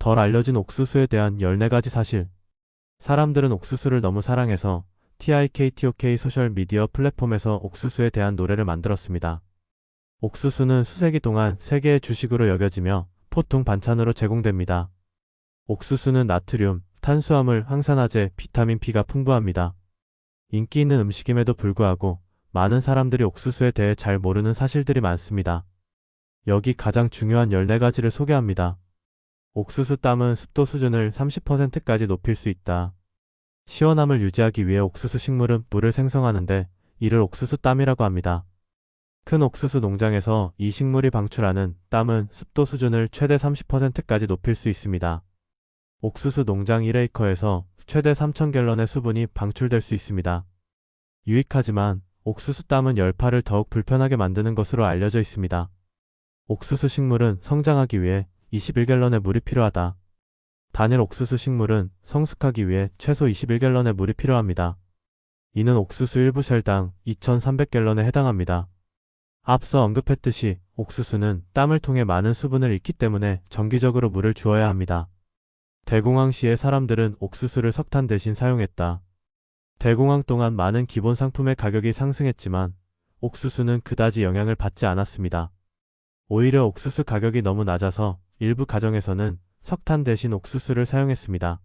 덜 알려진 옥수수에 대한 14가지 사실. 사람들은 옥수수를 너무 사랑해서 TIKTOK 소셜미디어 플랫폼에서 옥수수에 대한 노래를 만들었습니다. 옥수수는 수세기 동안 세계의 주식으로 여겨지며 보통 반찬으로 제공됩니다. 옥수수는 나트륨, 탄수화물, 항산화제, 비타민 B가 풍부합니다. 인기 있는 음식임에도 불구하고 많은 사람들이 옥수수에 대해 잘 모르는 사실들이 많습니다. 여기 가장 중요한 14가지를 소개합니다. 옥수수 땀은 습도 수준을 30%까지 높일 수 있다. 시원함을 유지하기 위해 옥수수 식물은 물을 생성하는데 이를 옥수수 땀이라고 합니다. 큰 옥수수 농장에서 이 식물이 방출하는 땀은 습도 수준을 최대 30%까지 높일 수 있습니다. 옥수수 농장 1에이커에서 최대 3,000갤런의 수분이 방출될 수 있습니다. 유익하지만 옥수수 땀은 열파를 더욱 불편하게 만드는 것으로 알려져 있습니다. 옥수수 식물은 성장하기 위해 21갤런의 물이 필요하다. 단일 옥수수 식물은 성숙하기 위해 최소 21갤런의 물이 필요합니다. 이는 옥수수 1부 셀당 2,300갤런에 해당합니다. 앞서 언급했듯이 옥수수는 땀을 통해 많은 수분을 잃기 때문에 정기적으로 물을 주어야 합니다. 대공황 시에 사람들은 옥수수를 석탄 대신 사용했다. 대공황 동안 많은 기본 상품의 가격이 상승했지만 옥수수는 그다지 영향을 받지 않았습니다. 오히려 옥수수 가격이 너무 낮아서 일부 가정에서는 석탄 대신 옥수수를 사용했습니다.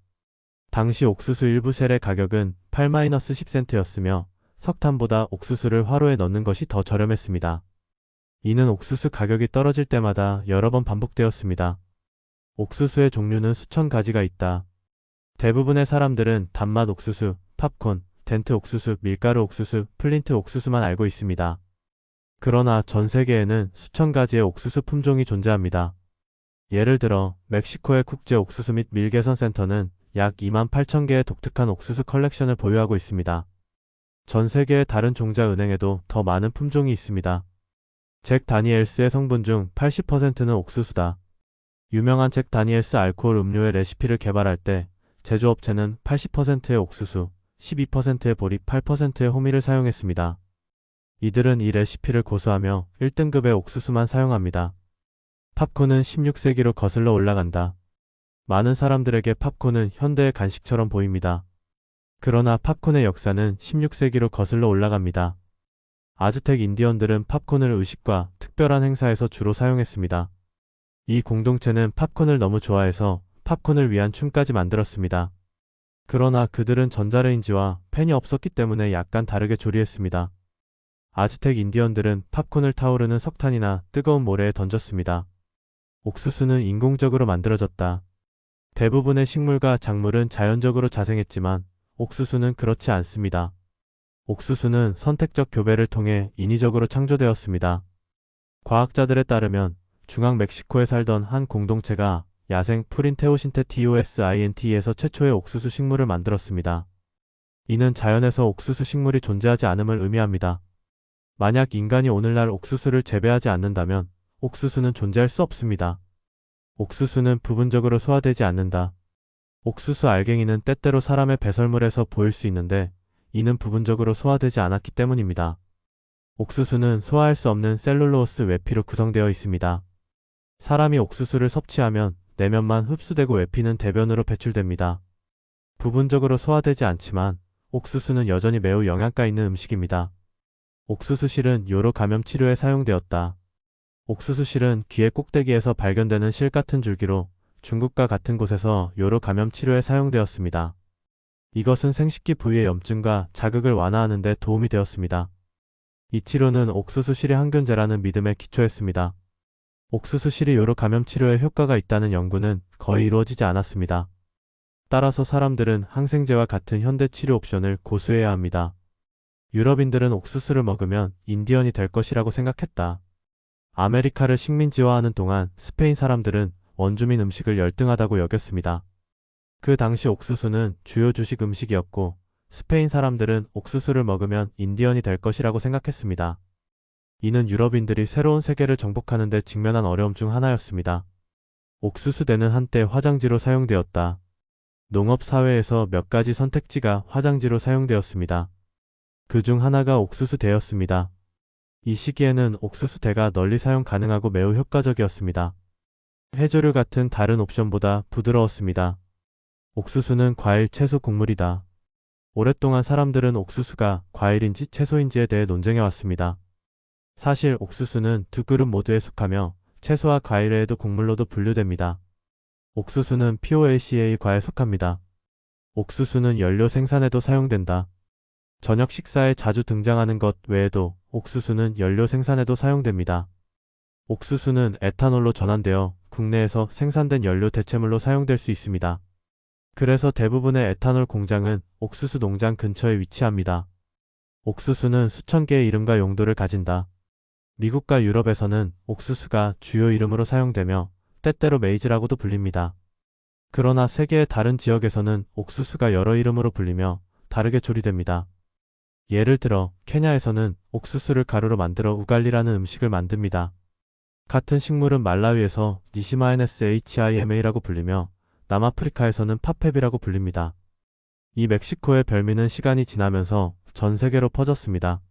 당시 옥수수 일부 셀의 가격은 8-10센트였으며 석탄보다 옥수수를 화로에 넣는 것이 더 저렴했습니다. 이는 옥수수 가격이 떨어질 때마다 여러 번 반복되었습니다. 옥수수의 종류는 수천 가지가 있다. 대부분의 사람들은 단맛 옥수수, 팝콘, 덴트 옥수수, 밀가루 옥수수, 플린트 옥수수만 알고 있습니다. 그러나 전 세계에는 수천 가지의 옥수수 품종이 존재합니다. 예를 들어 멕시코의 국제 옥수수 및 밀개선 센터는 약 2만 8천 개의 독특한 옥수수 컬렉션을 보유하고 있습니다. 전 세계의 다른 종자 은행에도 더 많은 품종이 있습니다. 잭 다니엘스의 성분 중 80%는 옥수수다. 유명한 잭 다니엘스 알코올 음료의 레시피를 개발할 때 제조업체는 80%의 옥수수, 12%의 보리, 8%의 호미를 사용했습니다. 이들은 이 레시피를 고수하며 1등급의 옥수수만 사용합니다. 팝콘은 16세기로 거슬러 올라간다. 많은 사람들에게 팝콘은 현대의 간식처럼 보입니다. 그러나 팝콘의 역사는 16세기로 거슬러 올라갑니다. 아즈텍 인디언들은 팝콘을 의식과 특별한 행사에서 주로 사용했습니다. 이 공동체는 팝콘을 너무 좋아해서 팝콘을 위한 춤까지 만들었습니다. 그러나 그들은 전자레인지와 팬이 없었기 때문에 약간 다르게 조리했습니다. 아즈텍 인디언들은 팝콘을 타오르는 석탄이나 뜨거운 모래에 던졌습니다. 옥수수는 인공적으로 만들어졌다. 대부분의 식물과 작물은 자연적으로 자생했지만 옥수수는 그렇지 않습니다. 옥수수는 선택적 교배를 통해 인위적으로 창조되었습니다. 과학자들에 따르면 중앙 멕시코에 살던 한 공동체가 야생 프린테오신테티오스인트에서 최초의 옥수수 식물을 만들었습니다. 이는 자연에서 옥수수 식물이 존재하지 않음을 의미합니다. 만약 인간이 오늘날 옥수수를 재배하지 않는다면 옥수수는 존재할 수 없습니다. 옥수수는 부분적으로 소화되지 않는다. 옥수수 알갱이는 때때로 사람의 배설물에서 보일 수 있는데 이는 부분적으로 소화되지 않았기 때문입니다. 옥수수는 소화할 수 없는 셀룰로스 외피로 구성되어 있습니다. 사람이 옥수수를 섭취하면 내면만 흡수되고 외피는 대변으로 배출됩니다. 부분적으로 소화되지 않지만 옥수수는 여전히 매우 영양가 있는 음식입니다. 옥수수실은 요로 감염 치료에 사용되었다. 옥수수실은 귀의 꼭대기에서 발견되는 실 같은 줄기로 중국과 같은 곳에서 요로 감염 치료에 사용되었습니다. 이것은 생식기 부위의 염증과 자극을 완화하는 데 도움이 되었습니다. 이 치료는 옥수수실의 항균제라는 믿음에 기초했습니다. 옥수수실이 요로 감염 치료에 효과가 있다는 연구는 거의 이루어지지 않았습니다. 따라서 사람들은 항생제와 같은 현대 치료 옵션을 고수해야 합니다. 유럽인들은 옥수수를 먹으면 인디언이 될 것이라고 생각했다. 아메리카를 식민지화하는 동안 스페인 사람들은 원주민 음식을 열등하다고 여겼습니다. 그 당시 옥수수는 주요 주식 음식이었고 스페인 사람들은 옥수수를 먹으면 인디언이 될 것이라고 생각했습니다. 이는 유럽인들이 새로운 세계를 정복하는 데 직면한 어려움 중 하나였습니다. 옥수수대는 한때 화장지로 사용되었다. 농업 사회에서 몇 가지 선택지가 화장지로 사용되었습니다. 그 중 하나가 옥수수대였습니다. 이 시기에는 옥수수 대가 널리 사용 가능하고 매우 효과적이었습니다. 해조류 같은 다른 옵션보다 부드러웠습니다. 옥수수는 과일, 채소, 곡물이다. 오랫동안 사람들은 옥수수가 과일인지 채소인지에 대해 논쟁해 왔습니다. 사실 옥수수는 두 그룹 모두에 속하며 채소와 과일 외에도 곡물로도 분류됩니다. 옥수수는 POACA 과에 속합니다. 옥수수는 연료 생산에도 사용된다. 저녁 식사에 자주 등장하는 것 외에도 옥수수는 연료 생산에도 사용됩니다. 옥수수는 에탄올로 전환되어 국내에서 생산된 연료 대체물로 사용될 수 있습니다. 그래서 대부분의 에탄올 공장은 옥수수 농장 근처에 위치합니다. 옥수수는 수천 개의 이름과 용도를 가진다. 미국과 유럽에서는 옥수수가 주요 이름으로 사용되며 때때로 메이즈라고도 불립니다. 그러나 세계의 다른 지역에서는 옥수수가 여러 이름으로 불리며 다르게 조리됩니다. 예를 들어 케냐에서는 옥수수를 가루로 만들어 우갈리라는 음식을 만듭니다. 같은 식물은 말라위에서 니시마에네스HIMA라고 불리며 남아프리카에서는 파펩이라고 불립니다. 이 멕시코의 별미는 시간이 지나면서 전 세계로 퍼졌습니다.